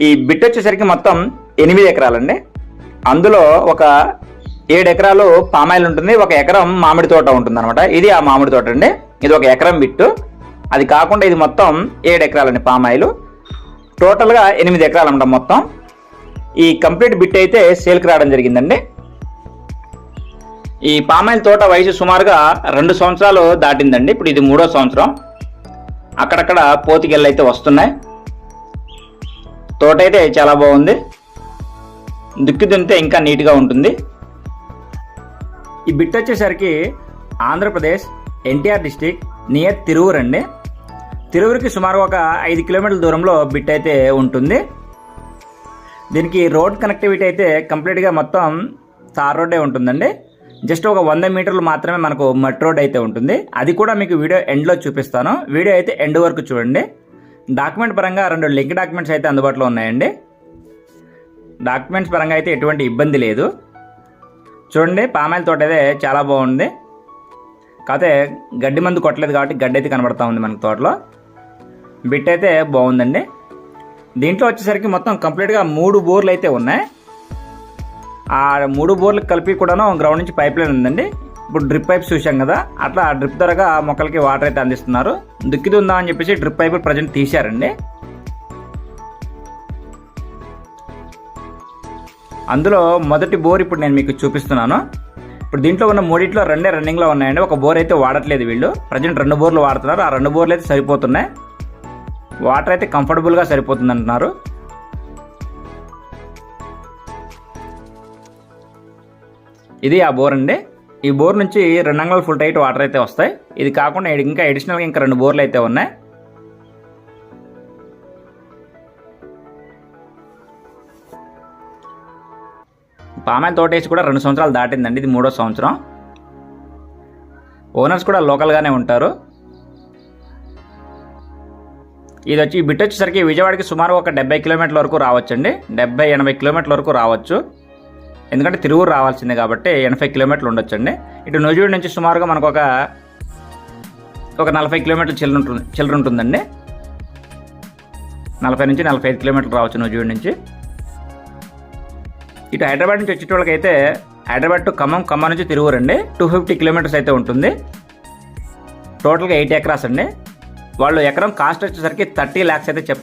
ఈ బిట్ వచ్చేసరికి మొత్తం ఎనిమిది ఎకరాలండి. అందులో ఒక ఏడు ఎకరాలు పామాయిల్ ఉంటుంది ఒక ఎకరం మామిడి తోట ఉంటుంది అనమాట ఇది ఆ మామిడి తోట అండి. ఇది ఒక ఎకరం బిట్టు అది కాకుండా ఇది మొత్తం ఏడు ఎకరాలండి పామాయిల్. టోటల్గా ఎనిమిది ఎకరాలు అనమాట మొత్తం. ఈ కంప్లీట్ బిట్ అయితే సేల్కి రావడం జరిగిందండి. ఈ పామాయిల్ తోట వయసు సుమారుగా రెండు సంవత్సరాలు దాటిందండి. ఇప్పుడు ఇది మూడో సంవత్సరం. అక్కడక్కడ పోతికెళ్ళు అయితే వస్తున్నాయి. తోట అయితే చాలా బాగుంది. దుక్కి దున్నితే ఇంకా నీట్గా ఉంటుంది. ఈ బిట్ వచ్చేసరికి Andhra Pradesh NTR district near Tiruvuru అండి. తిరువురికి సుమారు ఒక ఐదు కిలోమీటర్ల దూరంలో బిట్ అయితే ఉంటుంది. దీనికి రోడ్ కనెక్టివిటీ అయితే కంప్లీట్గా మొత్తం తార్ రోడ్డే ఉంటుందండి. జస్ట్ ఒక వంద మీటర్లు మాత్రమే మనకు మట్ రోడ్ అయితే ఉంటుంది. అది కూడా మీకు వీడియో ఎండ్లో చూపిస్తాను. వీడియో అయితే ఎండ్ వరకు చూడండి. డాక్యుమెంట్ పరంగా రెండు లింక్ డాక్యుమెంట్స్ అయితే అందుబాటులో ఉన్నాయండి. డాక్యుమెంట్స్ పరంగా అయితే ఎటువంటి ఇబ్బంది లేదు. చూడండి పామాయిల్ తోట అయితే చాలా బాగుంది. కాకపోతే గడ్డి మందు కొట్టలేదు కాబట్టి గడ్డి అయితే కనబడతా ఉంది మనకు తోటలో. బిట్ అయితే బాగుందండి. దీంట్లో వచ్చేసరికి మొత్తం కంప్లీట్గా మూడు బోర్లు అయితే ఉన్నాయి. ఆ మూడు బోర్లకు కలిపి కూడాను గ్రౌండ్ నుంచి పైప్ లైన్ ఉందండి. ఇప్పుడు డ్రిప్ పైప్స్ చూసాం కదా అట్లా డ్రిప్ ద్వారా మొక్కలకి వాటర్ అయితే అందిస్తున్నారు. దుక్కిది ఉందా అని చెప్పేసి డ్రిప్ పైప్ ప్రజెంట్ తీశారండి. అందులో మొదటి బోర్ ఇప్పుడు నేను మీకు చూపిస్తున్నాను. ఇప్పుడు దీంట్లో ఉన్న మూడిట్లో రెండే రన్నింగ్లో ఉన్నాయండి. ఒక బోర్ అయితే వాడట్లేదు వీళ్ళు. ప్రజెంట్ రెండు బోర్లు వాడుతున్నారు. ఆ రెండు బోర్లు అయితే సరిపోతున్నాయి. వాటర్ అయితే కంఫర్టబుల్గా సరిపోతుంది అంటున్నారు ఇది ఆ బోర్ అండి. ఈ బోర్ నుంచి రెండు అంగళాలు ఫుల్ టైట్ వాటర్ అయితే వస్తాయి. ఇది కాకుండా ఇంకా అడిషనల్గా ఇంకా రెండు బోర్లు అయితే ఉన్నాయి. పామాయిల్ తోటేసి కూడా రెండు సంవత్సరాలు దాటిందండి. ఇది మూడో సంవత్సరం. ఓనర్స్ కూడా లోకల్గానే ఉంటారు. ఇది వచ్చి ఈ బిట్ వచ్చేసరికి విజయవాడకి సుమారు ఒక డెబ్బై కిలోమీటర్ల వరకు రావచ్చండి. డెబ్బై ఎనభై కిలోమీటర్ల వరకు రావచ్చు. ఎందుకంటే తిరువురు రావాల్సిందే కాబట్టి ఎనభై కిలోమీటర్లు ఉండొచ్చండి. ఇటు నూజివీడు నుంచి సుమారుగా మనకు ఒక ఒక నలభై కిలోమీటర్ల చిల్లర ఉంటుంది చిల్లర ఉంటుందండి. నలభై నుంచి నలభై ఐదు కిలోమీటర్లు రావచ్చు నూజివీడు నుంచి. ఇటు హైదరాబాద్ నుంచి వచ్చేటోళ్ళకైతే హైదరాబాద్ టు ఖమ్మం ఖమ్మం నుంచి తిరువురు అండి టూ ఫిఫ్టీ కిలోమీటర్స్ అయితే ఉంటుంది. టోటల్గా ఎయిట్ ఎకరాస్ అండి. వాళ్ళు ఎకరం కాస్ట్ వచ్చేసరికి థర్టీ ల్యాక్స్ అయితే చెప్